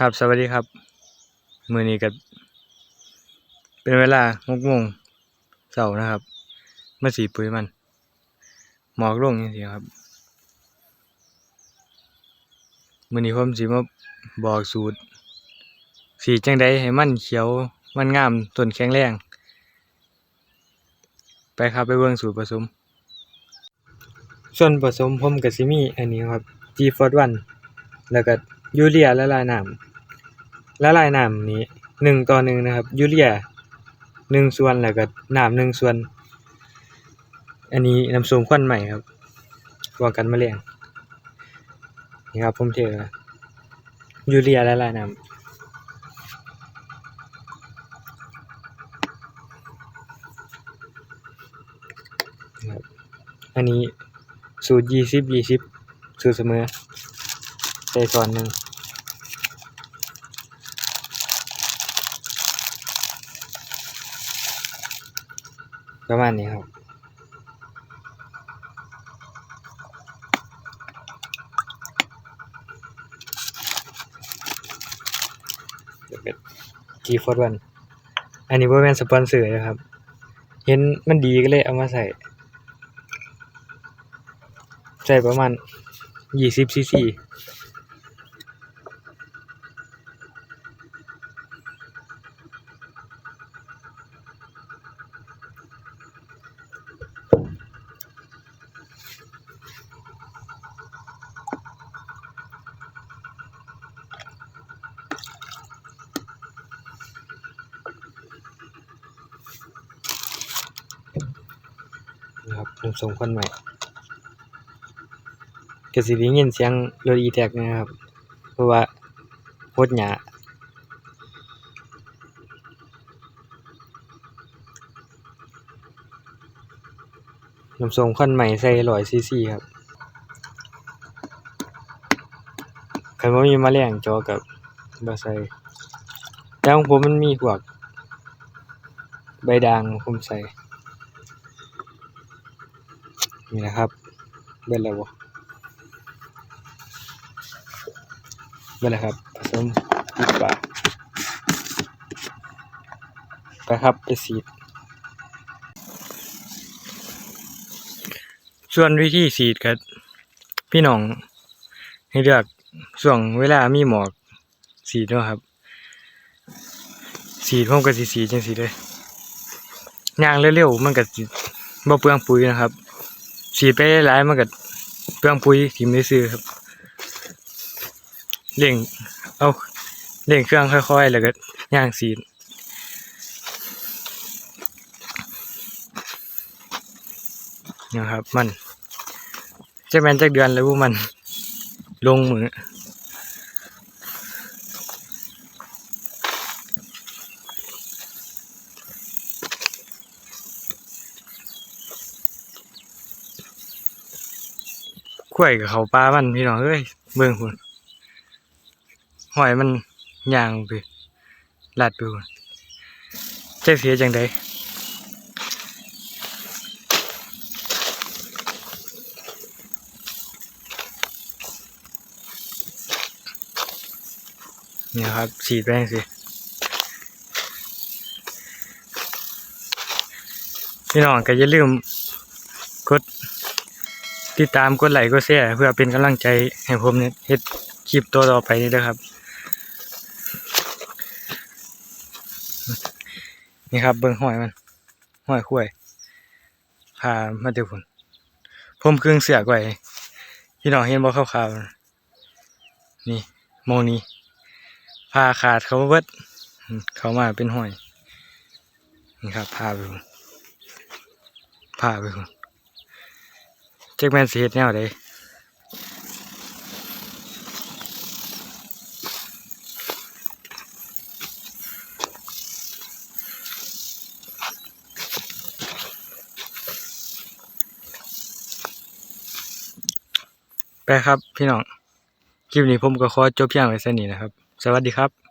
ครับสวัสดีครับ มือนี้ก็เป็นเวลาหกโมงเสาร์นะครับมาสีปุ๋ยมัน หมอกลงจริงๆครับ มือนี้ผมสิมาบอกสูตร สีจังใดให้มันเขียวมันงามต้นแข็งแรง ไปครับไปเบิ่งสูตรผสม ส่วนผสมผมก็สิมีอันนี้ครับ G f o r 1แล้วก็ยูเรียละลายน้ำ ละลายน้ำนี้หนึ่งต่อหนึ่งนะครับ ยูเรียหนึ่งส่วนแล้วก็น้ำหนึ่งส่วน อันนี้น้ำส้มควันใหม่ครับป้องกันแมลงนี่ครับผมเทแล้วยูเรียละลายน้ำอันนี้สูตรยี่สิบยี่สิบสูตรเสมอใส่ส่วนหนึ่ง ประมาณนี้ครับเดี๋ยวเป็น G f o r 1อันนี้บ่แม่นสปอนเซอร์นะครับ เห็นมันดีก็เลยเอามาใส่ ใส่ประมาณยี่สิบซีซี นะครับผมส่งคนใหม่ก็สิได้ยินเสียงรถอีแท็กนะครับ เพราะว่าโคตรหยาน้ำส้มขั้นใหม่ใส่ร้อยซีซีครับคันว่ามีแมลงจอกับบ่ใส่แต่ของผมมันมีพวก ใบด่างผมใส่ นี่นะครับเบิดแล้วบ่เบิดแล้วครับผสมปิดปากไปครับไปสีด ส่วนวิธีสีดครับพี่น้อง ให้เลือกช่วงเวลามีหมอกสีดเนาะครับ สีดผมก็สิสีจังซี่เลยย่างเร็วๆมันก็สิบ่เปลืองปุ๋ยนะครับ สีดไปหลายมันก็เปลืองปุ๋ยทิ่มซื่อครับเร่งเอาเร่งเครื่องค่อยๆ แล้วก็ย่างสีดนะครับ มันจะแมนจากเดือนแล้วบ่มันลงมือ ข้วยกับเขาปลามันพี่น้องเอ้ยเบิ่งพุ่นหอยมันย่างไปลัดไปพุ่นจะเสียจังไดเนี่ยครับฉีดแป้งสิพี่น้องก็อย่าลืมกด ติดตามกดไลค์กดแชร์เพื่อเป็นกำลังใจให้ผมเนี่ยเฮ็ดคลิปตัวต่อไปนี้นะครับ นี่ครับเบิ่งหอยมันหอยคุ้ยพามาเดี๋ยวผมผมเครื่องเสือกไว้พี่น้องเห็นบ่ขาวๆนี่โมนี้พาขาดเขาเบิดเขามาเป็นหอยนี่ครับพาไปพุ่นพาไปพุ่ นจักแมนสิเฮ็ดแนวใดไปครับพี่น้อง คลิปนี้ผมก็ขอจบเพียงไว้แค่นี้นะครับ สวัสดีครับ